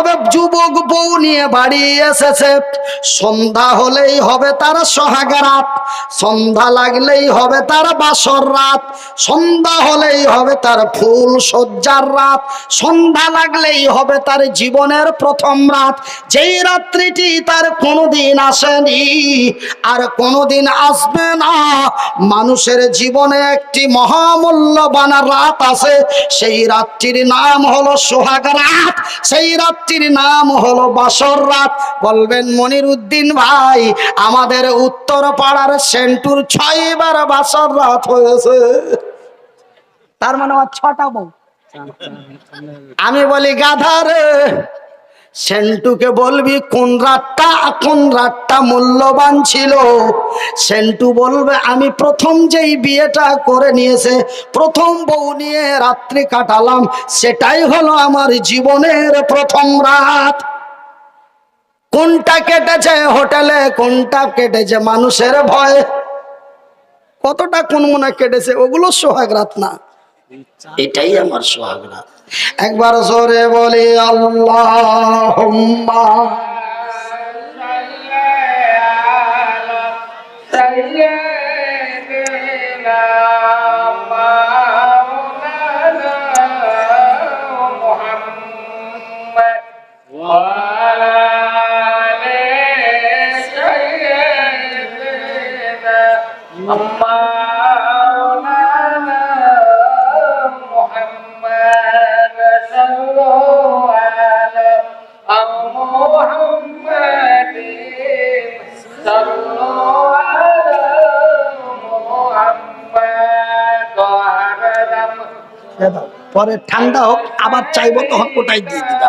তবে যুবক বউ নিয়ে বাড়ি এসেছে। সন্ধ্যা হলেই হবে তার সোহাগ রাত সন্ধ্যা লাগলেই হবে তার বাসর রাত। সন্ধ্যা হলেই হবে তার ফুল সজ্জার রাত। সন্ধ্যা লাগলেই হবে তার জীবনের প্রথম রাত। যেই রাত্রিটি তার কোনোদিন আসেনি আর কোনোদিন আসবে না। মানুষের জীবনে একটি মহামূল্যবান রাত আছে। সেই রাত্রির নাম হলো সোহাগ রাত সেই রাত্রির নাম হলো বাসর রাত। বলবেন মনির উদ্দিন ভাই, আমাদের উত্তর পাড়ার সেন্টুর ছয়বার বাসর রাত হয়েছে। তার মানে আমার ছটা বউ। আমি বলি, গাধা রে। সেন্টুকে বলবি, কোন রাতটা কোন রাতটা মূল্যবান ছিল? সেন্টু বলবে, আমি প্রথম যেই বিয়েটা করে নিয়েছে, প্রথম বউ নিয়ে রাত্রি কাটালাম, সেটাই হলো আমার জীবনের প্রথম রাত। কোনটা কেটেছে হোটেলে, কোনটা কেটেছে মানুষের ভয়? কতটা কোন মনে কেটেছে, ওগুলো সোহাগ রাত না। এটাই আমার সোহাগ রাত। একবার জোরে বলি আল্লাহ পরে ঠান্ডা হোক, আবার চাইব তখন ওটাই দিয়ে দিতে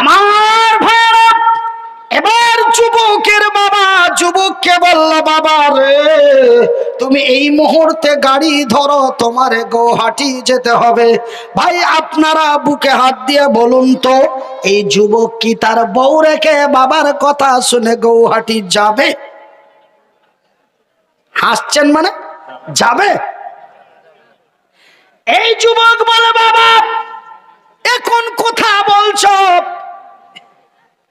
আমার ভারত, এবার যুবকের বাবা যুবককে বলল বাবা রে? তুমি এই মুহূর্তে গাড়ি ধরো, তোমার গৌহাটি যেতে হবে। ভাই, আপনারা বুকে হাত দিয়ে বলুন তো, এই যুবক কি তার বউ রেখে বাবার কথা শুনে গৌহাটি যাবে? হাসছেন মানে? যাবে? এই যুবক বলে, বাবা, এখন কথা বলছ।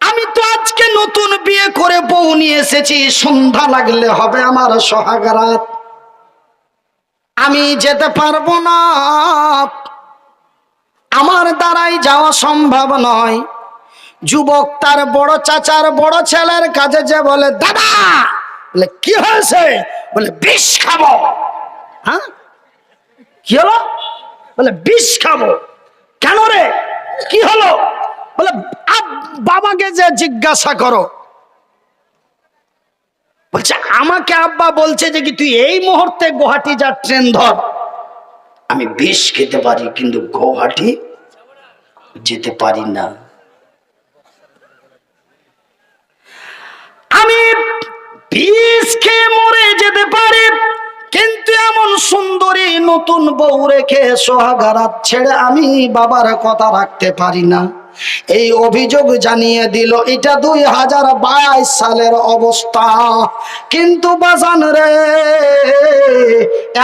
আমি তো আজকে নতুন বিয়ে করে বউ নিয়ে এসেছি, সন্ধ্যা লাগলে হবে আমার সোহাগরাত। আমি যেতে পারব না। আমার দ্বারাই যাওয়া সম্ভব নয়। যুবক তার বড় চাচার বড় ছেলের কাছে যে বলে, দাদা! বলে, কি হয়েছে? বলে, বিষ খাব। হ্যাঁ? কি হলো? বলে, বিষ খাব। কেন রে? কি হলো? বলে বাবাকে যে জিজ্ঞাসা করো। বলছে, আমাকে আব্বা বলছে যে কি তুই এই মুহূর্তে গুয়াহাটি যা ট্রেন ধর। আমি বিষ খেতে পারি, কিন্তু গুয়াহাটি যেতে পারি না। আমি বিষ খেয়ে মরে যেতে পারি, কিন্তু এমন সুন্দরী নতুন বউ রেখে সোহাগারাত ছেড়ে আমি বাবার কথা রাখতে পারি না। এই অভিযোগ জানিয়ে দিল, এটা দুই হাজার বাইশ সালের অবস্থা। কিন্তু বাজান রে,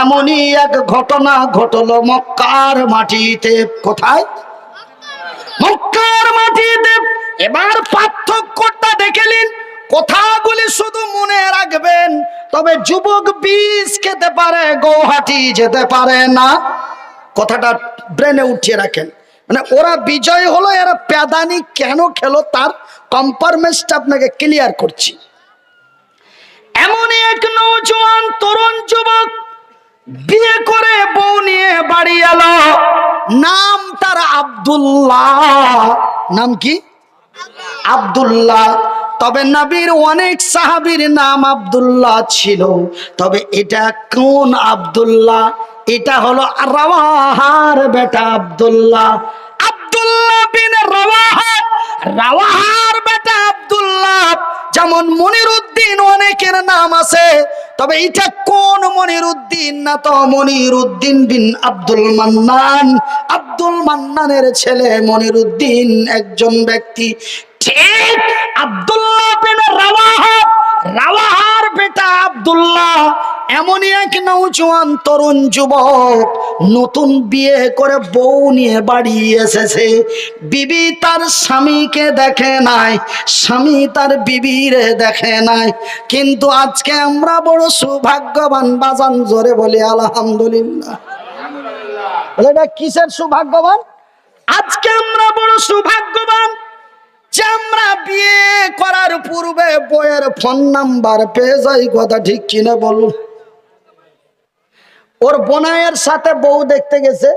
এমনই এক ঘটনা ঘটলো মক্কার মাটিতে। কোথায়? মক্কার মাটিতে। এবার পার্থক্যটা দেখেলেন কথাগুলি শুধু মনে রাখবেন, তবে যুবক বীজ খেতে পারে, গৌহাটি যেতে পারে না। কথাটা ব্রেনে উঠিয়ে রাখেন। মানে ওরা বিজয় হলো, এরা প্যাদানি কেন খেলো তার কম্পারমেন্সটা আপনাকে ক্লিয়ার করছি। এমনই এক নৌজওয়ান তরুণ যুবক বিয়ে করে বউ নিয়ে বাড়ি এলো। নাম তার আব্দুল্লাহ। নাম কি? আব্দুল্লাহ। তবে নবীর অনেক সাহাবীর নাম আব্দুল্লাহ ছিল। তবে এটা কোন আব্দুল্লাহ? এটা হলো রাওয়াহার বেটা আব্দুল্লাহ। আব্দুল্লাহ বিন রাওয়াহা রাওয়াহার বেটা আব্দুল্লাহ। যেমন মনির উদ্দিন অনেকের নাম আছে, তবে এটা কোন মনির উদ্দিন না তো মনির উদ্দিন বিন আব্দুল মান্নান। আব্দুল মান্নানের ছেলে মনির উদ্দিন একজন ব্যক্তি। ঠিক আব্দুল্লাহ বিন রাওয়াহা রাওয়াহার বেটা আব্দুল্লাহ। এমনই এক নৌজওয়ান তরুণ যুবক নতুন বিয়ে করে বউ নিয়ে বাড়ি এসেছে। বিবি তার স্বামীকে দেখে নাই, স্বামী তার বিবিরে দেখে নাই। কিন্তু আজকে আমরা বড় সৌভাগ্যবান বাজান জোরে বলি, আলহামদুলিল্লাহ। এটা কিসের সৌভাগ্যবান? আজকে আমরা বড় সৌভাগ্যবান যে আমরা বিয়ে করার পূর্বে বইয়ের ফোন নাম্বার পেয়ে যাই, কথা ঠিক কিনা বলুন। ওর বোনাইয়ের সাথে বউ দেখতে গেছে।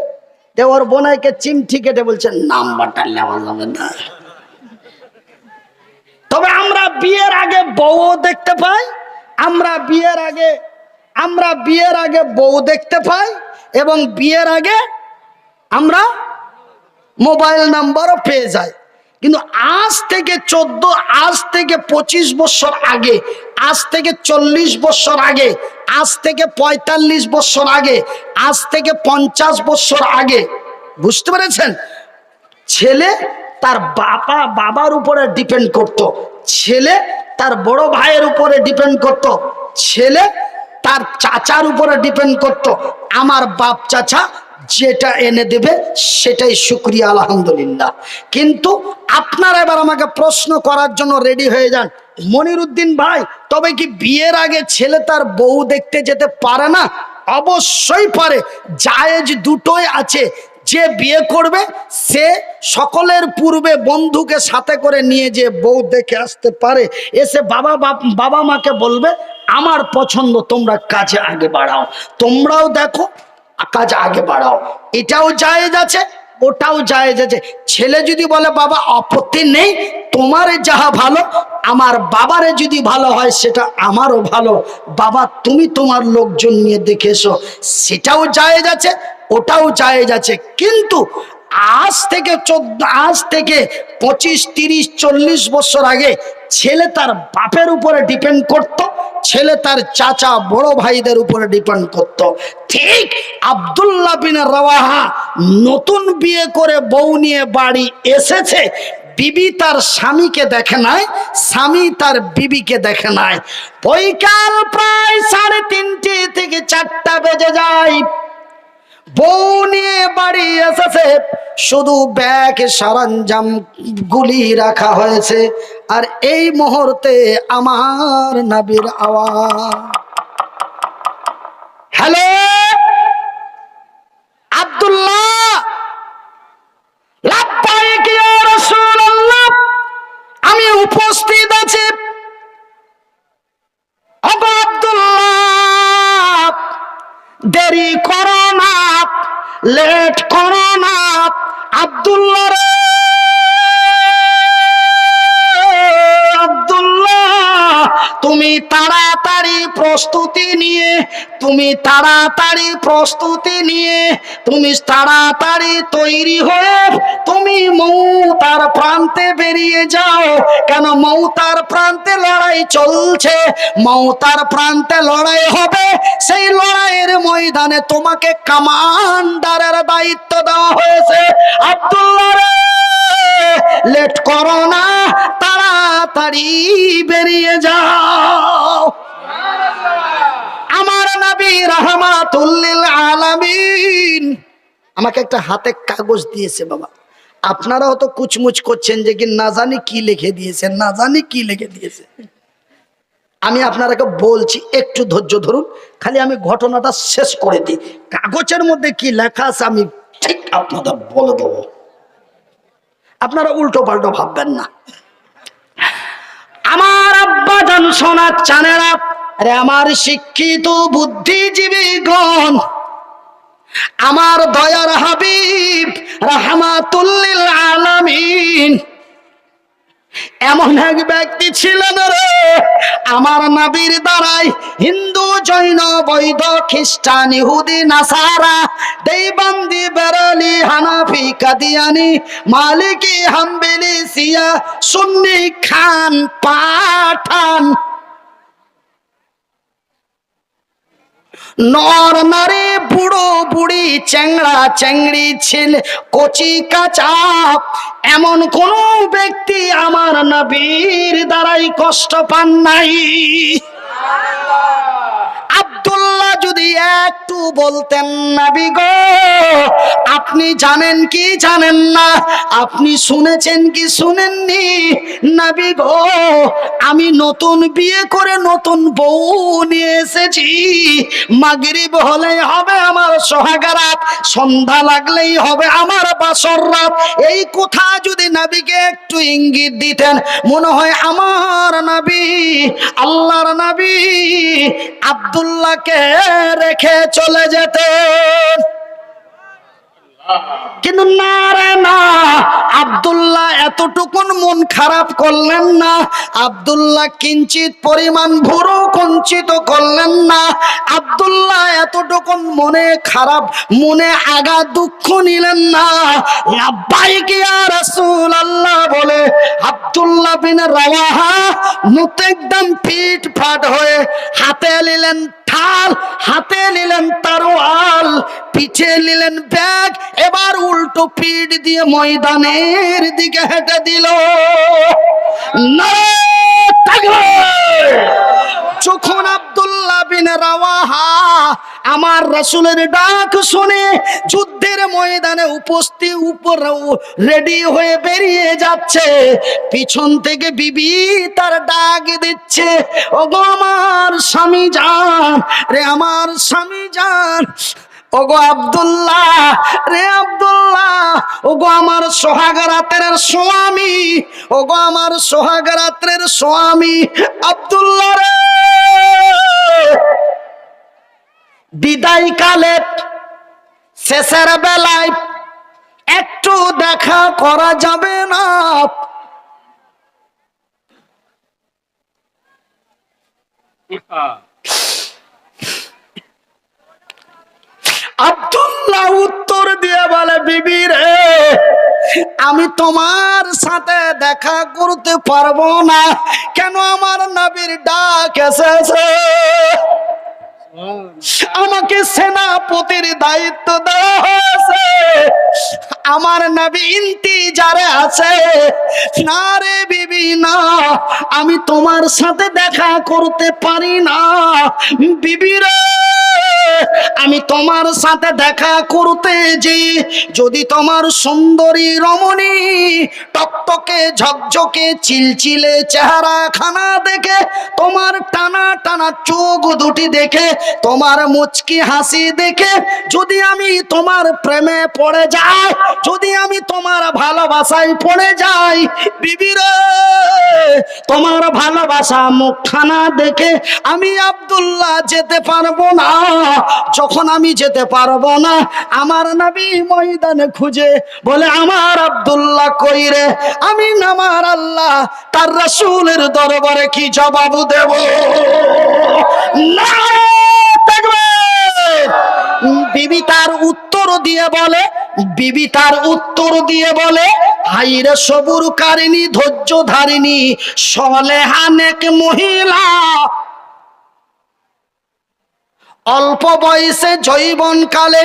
ওর বোনাইকে চিমঠি কেটে বলছে, নাম্বারটা নেওয়া যাবে না। তবে আমরা বিয়ের আগে বউও দেখতে পাই, আমরা বিয়ের আগে, আমরা বিয়ের আগে বউ দেখতে পাই এবং বিয়ের আগে আমরা মোবাইল নাম্বারও পেয়ে যায় কিন্তু আজ থেকে চোদ্দ, আজ থেকে পঁচিশ বছর আগে, আজ থেকে চল্লিশ বছর আগে, আজ থেকে পঁয়তাল্লিশ বছর আগে, আজ থেকে পঞ্চাশ বছর আগে, বুঝতে পেরেছেন? ছেলে তার বাবা বাবার উপরে ডিপেন্ড করত। ছেলে তার বড় ভাইয়ের উপরে ডিপেন্ড করত। ছেলে তার চাচার উপরে ডিপেন্ড করত। আমার বাপ চাচা যেটা এনে দেবে সেটাই শুক্রিয়া, আলহামদুলিল্লাহ। কিন্তু আপনারা এবার আমাকে প্রশ্ন করার জন্য রেডি হয়ে যান। মনিরুদ্দিন ভাই, তবে কি বিয়ের আগে ছেলে তার বউ দেখতে যেতে পারে না? অবশ্যই পারে। জায়েজ দুটোই আছে। যে বিয়ে করবে, সে সকলের পূর্বে বন্ধুকে সাথে করে নিয়ে যে বউ দেখে আসতে পারে। এসে বাবা বাবা মাকে বলবে, আমার পছন্দ, তোমরা কাজে আগে বাড়াও। তোমরাও দেখো কাজ আগে বাড়াও। এটাও জায়েজ আছে, ওটাও জায়েজ আছে। ছেলে যদি বলে, বাবা, আপত্তি নেই, তোমারে যাহা ভালো, আমার বাবারে যদি ভালো হয়, সেটা আমারও ভালো। বাবা, তুমি তোমার লোকজন নিয়ে দেখে এসো। সেটাও জায়েজ আছে, ওটাও জায়েজ আছে। কিন্তু আজ থেকে চোদ্দ, আজ থেকে পঁচিশ, তিরিশ, চল্লিশ বছর আগে ছেলে তার বাপের উপরে ডিপেন্ড করত ছেলে তার চাচা বড় ভাইদের উপরে ডিপেন্ড করত। ঠিক আবদুল্লাহ বিন রওয়াহা নতুন বিয়ে করে বউ নিয়ে বাড়ি এসেছে, বিবি তার স্বামীকে দেখে নাই, স্বামী তার বিবিকে দেখে নাই। বৈকাল প্রায় সাড়ে তিনটে থেকে চারটা বেজে যায়। বউ নিয়ে বাড়ি এসেছে। শুধু ব্যাগ সরঞ্জাম গুলি রাখা হয়েছে। আর এই মুহূর্তে আমার নবীর আওয়াজ। হ্যালো? আব্দুল্লাহ? আমি উপস্থিত আছি। দেরি করো না। লেট করো না আব্দুল্লাহ রে। আব্দুল্লাহ তুমি তাড়াতাড়ি প্রস্তুতি নিয়ে তুমি তাড়াতাড়ি প্রস্তুতি নিয়ে, তুমি তাড়াতাড়ি তৈরি হয়ে তুমি মৌতার প্রান্তে বেরিয়ে যাও। কেন মৌতার প্রান্তে লড়াই চলছে? মৌতার প্রান্তে লড়াই হবে, সেই লড়াইয়ের ময়দানে তোমাকে কামান্ডারের দায়িত্ব দেওয়া হয়েছে। আব্দুল্লাহ রে, লেট করো না, তাড়াতাড়ি বেরিয়ে যাও। আমাকে একটা হাতে কাগজ দিয়েছে বাবা। আপনারাও তো কুচমুচ করছেন যে কি না জানি কি লিখে দিয়েছে, না জানি কি লিখে দিয়েছে। আমি আপনারাকে বলছি, একটু ধৈর্য ধরুন, খালি আমি ঘটনাটা শেষ করে দিই। কাগজের মধ্যে কি লেখা আছে আমি ঠিক আপনাদের বলে দেবো। আপনারা উল্টো পাল্টো ভাববেন না। আমার আব্বা জান সোনার চানেরা আরে আমার শিক্ষিত বুদ্ধিজীবী গণ আমার দয়ার হাবিব রাহমাতুল্লিল আলামিন। এমন এক ব্যক্তি ছিলেন রে, আমার নাবির দ্বারাই হিন্দু, জৈন, বৈধ, খ্রিস্টান, ইহুদি, নাসারা দেবন্দি বেরালি, হানাফি, কাদিয়ানি, মালিকি, হাম্বিলি সিয়া সুন্নি, খান, পাঠান নর নারে বুড়ো বুড়ি চ্যাংড়া চ্যাংড়ি ছেলে, কচি কাঁচা। এমন কোন ব্যক্তি আমার নবীর দ্বারাই কষ্ট পান নাই। আব্দুল্লাহ একটু বলতেন নবী গো, আপনি জানেন কি জানেন না? আপনি শুনেছেন কি শুনেননি? নবী গো, আমি নতুন বিয়ে করে নতুন বউ নিয়ে এসেছি। মাগরিব হলেই হবে আমার সোহাগারাত, সন্ধ্যা লাগলেই হবে আমার বাসর রাত। এই কথা যদি নাবিকে একটু ইঙ্গিত দিতেন, মনে হয় আমার নাবি, আল্লাহর নবী আব্দুল্লাহকে রেখে চলে যেতেন। কিন্তু না রে না, আব্দুল্লাহ এতটুকুন মন খারাপ করলেন না। আব্দুল্লাহ কিঞ্চিত পরিমাণ ভুরু কঞ্চিত করলেন না। আব্দুল্লাহ এতটুকুন মনে খারাপ, মনে আগা দুঃখ নিলেন না। ইয়া রাসূলুল্লাহ বলে, আব্দুল্লাহ বিন রাওয়াহা মুখ একদম পিট ফাট হয়ে হাতে নিলেন ঠাল হাতে নিলেন তারোয়াল পিছে নিলেন ব্যাগ, এবার উল্টো পিঠ দিয়ে ময়দানের দিকে হেঁটে দিল। না চোখন আব্দুল্লাহ। আমার রাসূলের ডাক শুনে যুদ্ধের ময়দানে উপস্থিত উপর রেডি হয়ে বেরিয়ে যাচ্ছে। পিছন থেকে বিবি তার ডাক দিচ্ছে ও আমার স্বামী যান রে আমার স্বামী যান ওগো আব্দুল্লাহ, রে আব্দুল্লাহ, ওগো আমার সোহাগরাতের স্বামী, ওগো আমার সোহাগরাত্রের স্বামী, আব্দুল্লাহ রে! বিদায় কালে শেষের বেলায় একটু দেখা করা যাবে না। আব্দুল্লাহ উত্তর দিয়ে বলে, বিবি রে, আমি তোমার সাথে দেখা করতে পারব না। কেন আমার নবীর ডাক এসেছে? আমাকে সেনাপতির দায়িত্ব দেওয়া হয়েছে। আমার নবী ইন্তিজারে আছে, না রে বিবি, না, আমি তোমার সাথে দেখা করতে পারি না। বিবি রে! আমি তোমার সাথে দেখা করতে যে যদি তোমার সুন্দরী রমণী টকটকে, ঝকঝকে, চিলচিলে চেহারা খানা দেখে, তোমার টানা টানা চোখ দুটি দেখে, তোমার মুচকি হাসি দেখে, যদি আমি তোমার প্রেমে পড়ে যাই, যদি আমি তোমার ভালোবাসায় পড়ে যাই বিবির তোমার ভালোবাসা মুখখানা দেখে, আমি আব্দুল্লাহ যেতে পারব না। যখন আমি যেতে পারব না। আমার নবী ময়দানে খুঁজে বলে, আমার আব্দুল্লাহ কই রে? আমি নামার আল্লাহ, তার রাসূলের দরবারে কি জবাব দেব? না বিবি তার উত্তর দিয়ে বলে, বিবি তার উত্তর দিয়ে বলে হাইরে সবুর কারিনী ধৈর্য ধারিনী সলেহানেক মহিলা অল্প বয়সে জৈবন কালে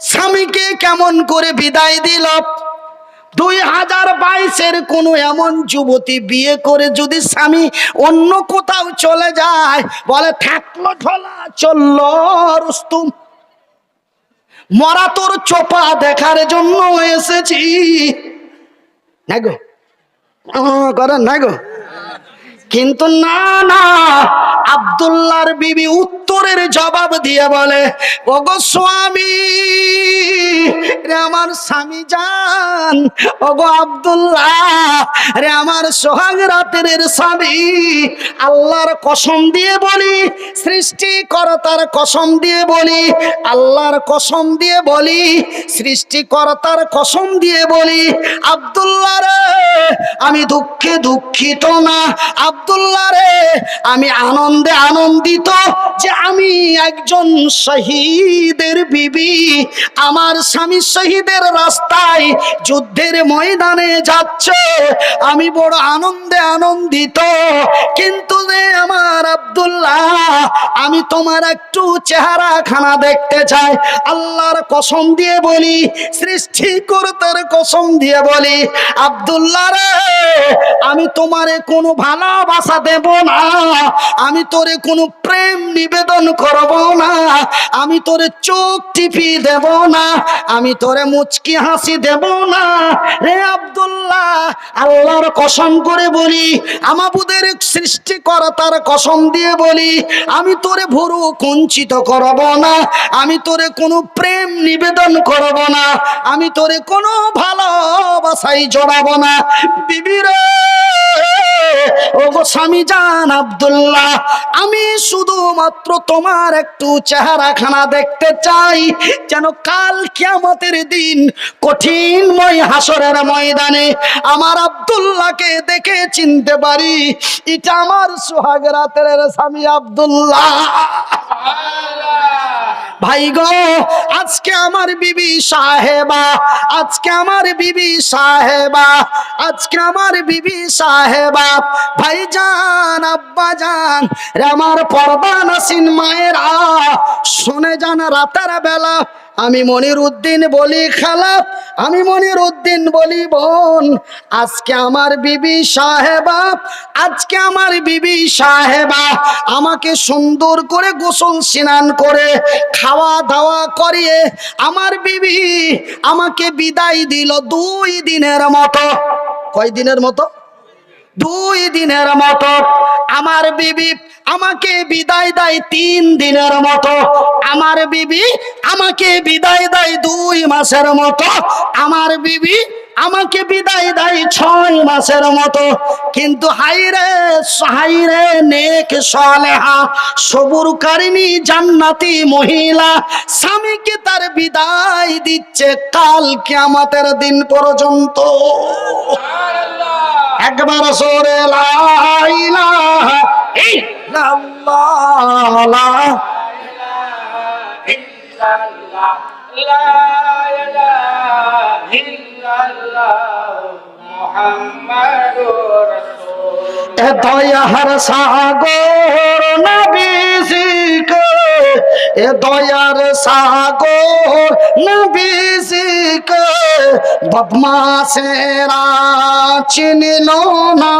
স্বামীকে কেমন করে বিদায় দিল? দুই হাজার বাইশের কোনো এমন যুবতী বিয়ে করে যদি স্বামী অন্য কোথাও চলে যায়, বলে, থাকল ঢোলা চলল রুস্তুম। মরা তোর চোপা দেখার জন্য এসেছি। না গো করেন না গো কিন্তু না না, আব্দুল্লাহর বিবি উত্তরের জবাব দিয়ে বলে, ওগো স্বামী, রে আমার স্বামী যান ওগো আব্দুল্লাহ, রে আমার সোহাগ রাতের স্বামী, আল্লাহর কসম দিয়ে বলি, সৃষ্টিকর্তার কসম দিয়ে বলি, আল্লাহর কসম দিয়ে বলি, সৃষ্টিকর্তার কসম দিয়ে বলি, আব্দুল্লাহ রে, আমি দুঃখে দুঃখিত না আব্দুল্লাহ রে, আমি আনন্দে আনন্দিত যে আমি একজন শহীদের বিবি। আমার স্বামী শহীদের রাস্তায় যুদ্ধের ময়দানে যাচ্ছে। আমি বড় আনন্দে আনন্দিত, কিন্তু আমি তোমার একটু চেহারা খানা দেখতে চাই। আল্লাহর কসম দিয়ে বলি সৃষ্টিকর্তার কসম দিয়ে বলি, আব্দুল্লাহ রে, আমি তোমারে কোনো ভালোবাসা দেব না। আমি তোরে কোনো প্রেম নিবেদন করব না। আমি তোরে চোখ টিপি দেব না। আমি তোরে মুচকি হাসি দেব না। রে আব্দুল্লাহ, আল্লাহর কসম করে বলি, আমাবুদের সৃষ্টি তার কসম দিয়ে বলি আমি তোরে ভরু কঞ্চিত করব না। আমি তোরে কোনো প্রেম নিবেদন করব না। আমি তোরে কোনো ভালোবাসাই জড়াবো না। বিবিরে ও জান আব্দুল্লাহ, আমি শুধুমাত্র তোমার একটু চেহারা খানা দেখতে চাই, যেন কাল কিয়ামতের দিন কঠিনময় হাসরের ময়দানে আমার আব্দুল্লাহকে দেখে চিনতে পারি, এটা আমার সোহাগ রাতের স্বামী আব্দুল্লাহ। ভাই গো, আজকে আমার বিবি সাহেবা, আজকে আমার বিবি সাহেবা, আজকে আমার বিবি সাহেবা। ভাই জান আব্বা রে আমার পর্দা নাসিন মায়েরা, শুনে যান রাতের বেলা। আমি মনির উদ্দিন বলি খালা আমি মনির উদ্দিন বলি বোন। আজকে আমার বিবি সাহেবা, আজকে আমার বিবি সাহেবা আমাকে সুন্দর করে গোসল স্নান করে খাওয়া দাওয়া করিয়ে আমার বিবি আমাকে বিদায় দিল দুই দিনের মতো। কয় দিনের মতো? দুই দিনের মতো আমার বিবি আমাকে বিদায় দেয় তিন দিনের মতো। আমার বিবি আমাকে বিদায় দেয় দুই মাসের মতো। আমার বিবি আমাকে বিদায় দেয় ছয় মাসের মতো। কিন্তু হাইরে হাইরে নেক সলেহা, সবুর কারিনী জান্নাতি মহিলা স্বামীকে তার বিদায় দিচ্ছে কাল কিয়ামতের দিন পর্যন্ত। একবার সরে লাইলা দয়ার সাগর নবীজিকে এ দয়ার সাগর নবীজিকে বদমাসেরা চিনিল না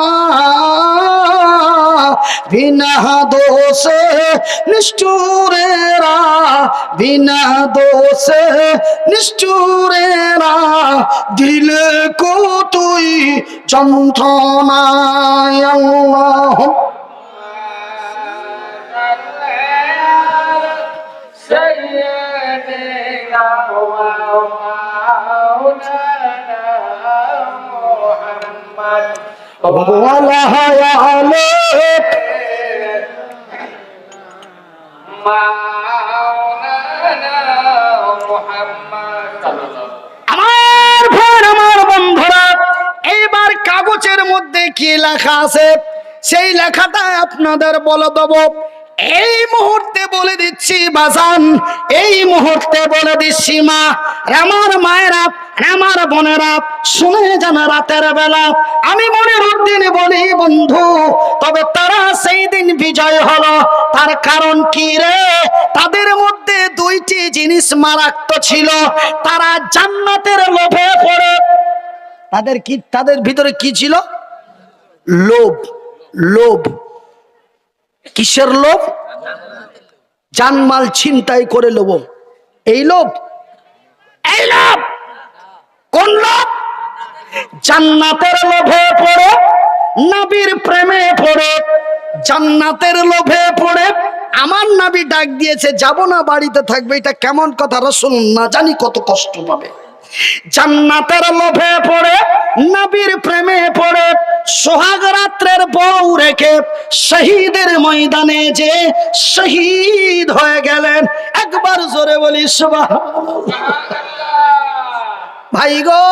বিনা দোষে নিষ্ঠুরেরা বিনা দোষে নিষ্ঠুরেরা দিল কো তুই যন্ত্রণায় আমার ভাই, আমার বন্ধুরা, এইবার কাগজের মধ্যে কি লেখা আছে? সেই লেখাটা আপনাদের বলে দেব। এই মুহূর্তে বলে দিচ্ছি, বাজান, এই মুহূর্তে বলে দিচ্ছি, মা। আমার মায়েরা আমার বোনেরা, শুনে জানা রাতের বেলা। আমি মনের উদ্দিন বলি, বন্ধু, তবে তারা সেই দিন বিজয় হলো। তার কারণ কি রে? তাদের মধ্যে দুইটি জিনিস মারাত্ম ছিল। তারা জান্নাতের লোভে পড়ে। তাদের কি, তাদের ভিতরে কি ছিল? লোভ। লোভ। কিসের লোভ? জানমাল ছিনতাই করে লোভ। এই লোভ? এই লোভ! কোন লোভ জান্নাতের লোভে পড়ে, নবীর প্রেমে পড়ে, জান্নাতের লোভে পড়ে। আমার নাবি ডাক দিয়েছে, যাব না, বাড়িতে থাকবে। এটা কেমন কথা? রসুন না জানি কত কষ্ট পাবে। জান্নাতের লোভে পড়ে, নবীর প্রেমে পড়ে, সোহাগ রাত্রের বউ রেখে শহীদের ময়দানে যে শহীদ হয়ে গেলেন। একবার জোরে বলি সুবাহ ভাই গো,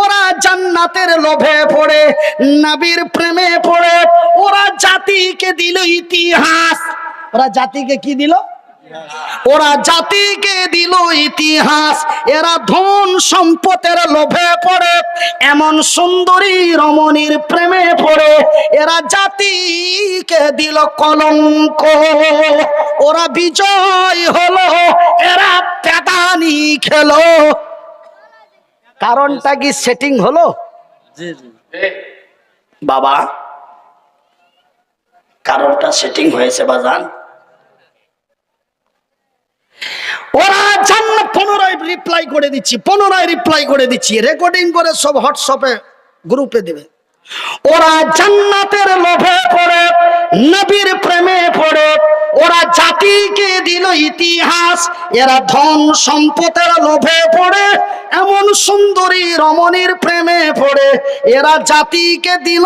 ওরা জান্নাতের লোভে পড়ে, নবীর প্রেমে পড়ে, ওরা জাতিকে দিল ইতিহাস। ওরা জাতিকে কি দিল? ওরা জাতিকে দিল ইতিহাস। এরা ধন সম্পদের লোভে পড়ে, এমন সুন্দরী রমণীর প্রেমে পড়ে, এরা জাতিকে দিল কলঙ্ক। ওরা বিজয় হলো, এরা পেদানি খেলো। কারণটা কি সেটিং হলো? বাবা কারণটা সেটিং হয়েছে বাজান। ওরা জান্নাত পুনরায় রিপ্লাই করে দিচ্ছি পুনরায় রিপ্লাই করে দিচ্ছি। রেকর্ডিং করে সব হোয়াটসঅ্যাপে গ্রুপে দেবে। ওরা জান্নাতের লোভে পড়ে, নবীর প্রেমে পড়ে। ওরা জাতিকে দিল ইতিহাস, এরা ধন সম্পদের লোভে পড়ে, এমন সুন্দরী রমণীর প্রেমে পড়ে। এরা জাতিকে দিল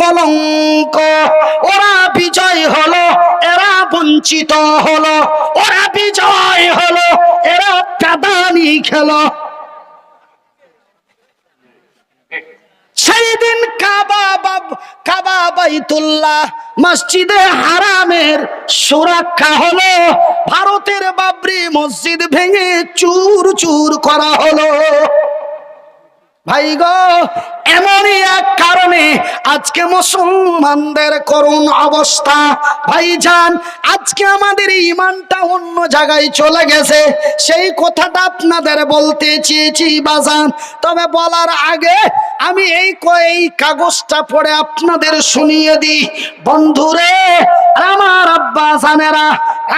কলঙ্ক, ওরা বিজয় হলো, এরা বঞ্চিত হলো, ওরা বিজয় হলো, এরা কাদানি খেলো। সেই দিন কাবা বাব- কাবা বাইতুল্লাহ মসজিদে হারামের সুরক্ষা হলো। ভারতের বাবরি মসজিদ ভেঙে চুর চুর করা হলো। ভাই গো, এমনই এক কারণে আজকে মুসলমানদের করুণ অবস্থা। ভাইজান আজকে আমাদের ইমানটা অন্য জায়গায় চলে গেছে। সেই কথাটা আপনাদের বলতে চেয়েছি বাজান তবে বলার আগে আমি এই এই কাগজটা পড়ে আপনাদের শুনিয়ে দিই। বন্ধুরে আমার আব্বা জানেরা,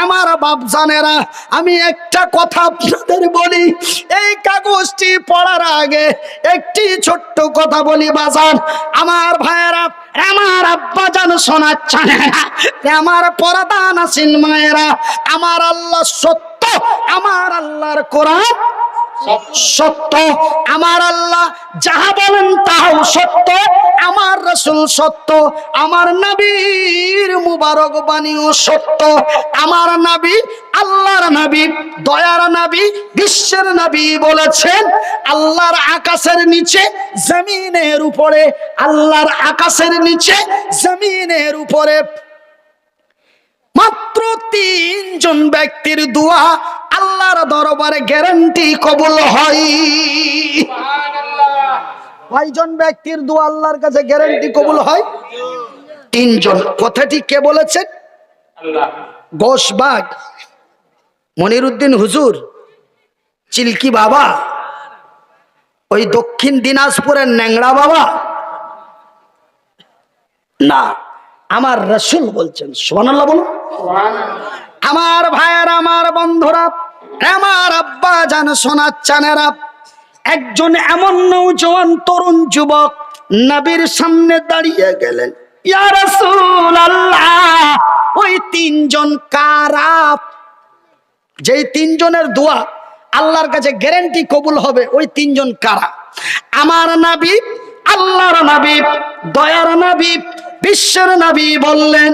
আমার বাপ জানেরা, আমি একটা কথা আপনাদের বলি। এই কাগজটি পড়ার আগে একটি ছোট্ট কথা বলি, বাজান। আমার ভাইয়েরা, আমার আব্বা জান শোনাচ্ছেন। আমার পরাদান আছেন মায়েরা, আমার আল্লাহ সত্য, আমার আল্লাহর কোরআন সত্য। আমার আল্লাহ যাহা বলেন তাহাও সত্য। আমার রসুল সত্য। আমার নবীর মুবারক বাণীও সত্য। আমার নবী আল্লাহর নবী, দয়ার নবী বিশ্বের নবী বলেছেন, আল্লাহর আকাশের নিচে, জমিনের উপরে, আল্লাহর আকাশের নিচে, জমিনের উপরে মাত্র তিনজন ব্যক্তির দোয়া আল্লাহর দরবারে গ্যারান্টি কবুল হয়। কয়জন ব্যক্তির দোয়া আল্লাহর কাছে গ্যারান্টি কবুল হয়? তিনজন। কথাটি কে বলেছেন আল্লাহ। গোসবাগ মনিরুদ্দিন হুজুর চিলকি বাবা ওই দক্ষিণ দিনাজপুরের ন্যাংড়া বাবা। না। আমার রসুল বলছেন সোমানাল্লাহ বলুন আমার ভাইয়ের, আমার বন্ধুরা, আমার আব্বা জান শোনাচ্ছানেরা একজন এমন নৌজওয়ান তরুণ যুবক নবীর সামনে দাঁড়িয়ে গেলেন। ওই তিনজন কারা? যেই তিনজনের দোয়া আল্লাহর কাছে গ্যারেন্টি কবুল হবে, ওই তিনজন কারা? আমার নাবি, আল্লাহর নাবি, দয়ার নাবি বিশ্বের নাবি বললেন,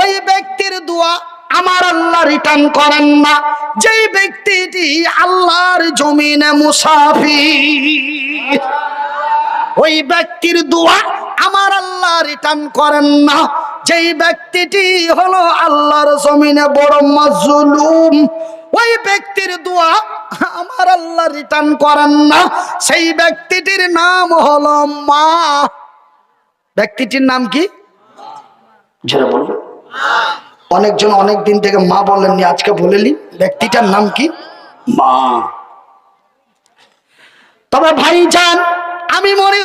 ওই ব্যক্তির দোয়া আমার আল্লাহ রিটার্ন করেন না। যেই ব্যক্তিটি আল্লাহর জমিনে মুসাফি ওই ব্যক্তির দোয়া আমার আল্লাহ রিটার্ন করেন না। যেই ব্যক্তিটি হলো আল্লাহর জমিনে বড় মাজলুম, ওই ব্যক্তির দোয়া আমার আল্লাহ রিটার্ন করেন না। সেই ব্যক্তিটির নাম হলো মা। ব্যক্তিটির নাম কি? জোরে বলব। অনেকজন অনেক দিন থেকে মা বলেননি আজকে বলেলি ব্যক্তিটার নাম কি? মা। তবে ভাই যান আমি মনে